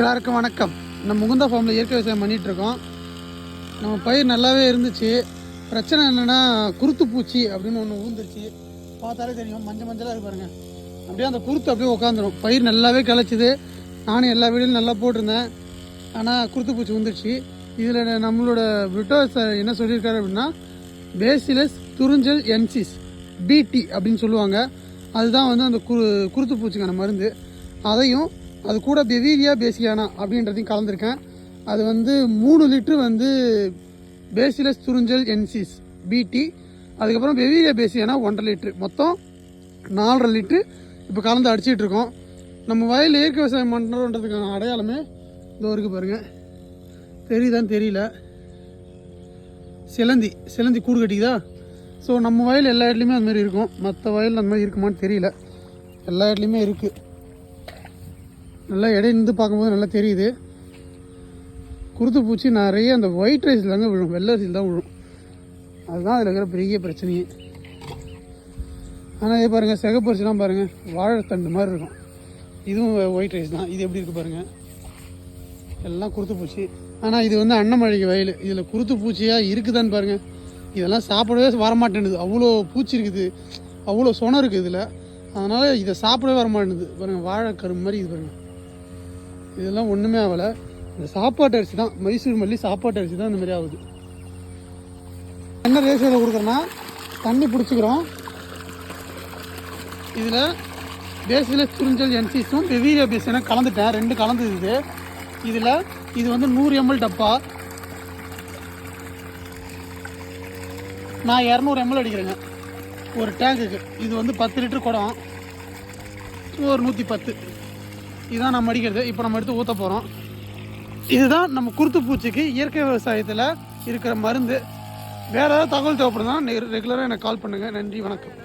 எல்லாருக்கும் வணக்கம். நம்ம முகுந்தா ஃபார்மில் இயற்கை விவசாயம் பண்ணிகிட்ருக்கோம் நம்ம பயிர் நல்லாவே இருந்துச்சு. பிரச்சனை என்னென்னா குருத்து பூச்சி அப்படின்னு ஒன்று ஊந்துருச்சு பார்த்தாலே தெரியும். மஞ்சள் மஞ்சளாக இருக்கு பாருங்கள் அப்படியே அந்த குருத்து அப்படியே உட்காந்துரும் பயிர் நல்லாவே கிளச்சிது. நானும் எல்லா வீடியோலையும் நல்லா போட்டிருந்தேன். ஆனால் குருத்து பூச்சி ஊந்துருச்சு இதில் நம்மளோட விட்டோ சார் என்ன சொல்லியிருக்காரு அப்படின்னா பேசிலஸ் துறிஞ்சல் என்சிஸ் பிடி அப்படின்னு சொல்லுவாங்க. அதுதான் வந்து அந்த குரு குருத்து பூச்சிக்கான மருந்து. அதையும் அது கூட பெவீரியா பேசியானா அப்படின்றதையும் கலந்துருக்கேன். அது வந்து மூணு லிட்ரு வந்து பேசிலஸ் துறிஞ்சல் என்சிஸ் பிடி அதுக்கப்புறம் பெவீரியா பேசியானா ஒன்றரை லிட்ரு மொத்தம் நாலரை லிட்ரு இப்போ கலந்து அடிச்சிட்டு இருக்கோம் நம்ம வயலில் இயற்கை விவசாயம் பண்ணுறோன்றதுக்கான அடையாளமே இதோ இருக்கு பாருங்கள் தெரியுதான்னு தெரியல. சிலந்தி சிலந்தி கூடு கட்டிக்குதா? ஸோ நம்ம வயல் எல்லா இடத்துலையுமே அந்த மாதிரி இருக்கும். மற்ற வயலில் அந்த மாதிரி இருக்குமான்னு தெரியல. எல்லா இடத்துலையுமே இருக்குது நல்லா இடை நின்று பார்க்கும்போது நல்லா தெரியுது. குருத்து பூச்சி நிறைய அந்த ஒயிட் ரைஸில் தாங்க விழும். வெள்ளை ரைஸில் தான் விழும். அதுதான் அதில் இருக்கிற பெரிய பிரச்சனையே. ஆனால் இதே பாருங்கள் சிகப்பரிசிலாம் பாருங்கள் வாழைத்தண்டு மாதிரி இருக்கும். இதுவும் ஒயிட் ரைஸ் தான். இது எப்படி இருக்குது பாருங்கள் எல்லாம் குருத்து பூச்சி. ஆனால் இது வந்து அன்னமழைக்கு வயல். இதில் குருத்து பூச்சியாக இருக்குதான்னு பாருங்கள் இதெல்லாம் சாப்பிடவே வரமாட்டேனுது அவ்வளோ பூச்சி இருக்குது. அவ்வளோ சொனம் இருக்குது இதில். அதனால் இதை சாப்பிடவே வரமாட்டேனுது பாருங்கள் வாழைக்கரு மாதிரி இது பாருங்கள் இதெல்லாம் ஒன்றுமே ஆகலை. இந்த சாப்பாட்டு அரிசி தான். மைசூர் மல்லி சாப்பாட்டு அரிசி தான் இந்த மாதிரி ஆகுது. என்ன ரேஷியோவில் கொடுக்குறேன்னா தண்ணி பிடிச்சிக்கிறோம். இதில் பேசில் துரிஞ்சல் என்சிஸும் பெவீரியா பேசினா கலந்துட்டேன். ரெண்டு கலந்து இது. இதில் இது வந்து நூறு எம்எல் டப்பா. நான் இரநூறு எம்எல் அடிக்கிறேங்க. ஒரு டேங்குக்கு இது வந்து பத்து லிட்டர் குடம். ஒரு நூற்றி பத்து. இதுதான் நம்ம அடிக்கிறது. இப்போ நம்ம எடுத்து ஊற்ற போகிறோம் இதுதான் நம்ம குருத்து பூச்சிக்கு இயற்கை விவசாயத்தில் இருக்கிற மருந்து. வேறு ஏதாவது தகவல் தேவைப்படுதுன்னா ரெகுலராக எனக்கு கால் பண்ணுங்கள் நன்றி வணக்கம்.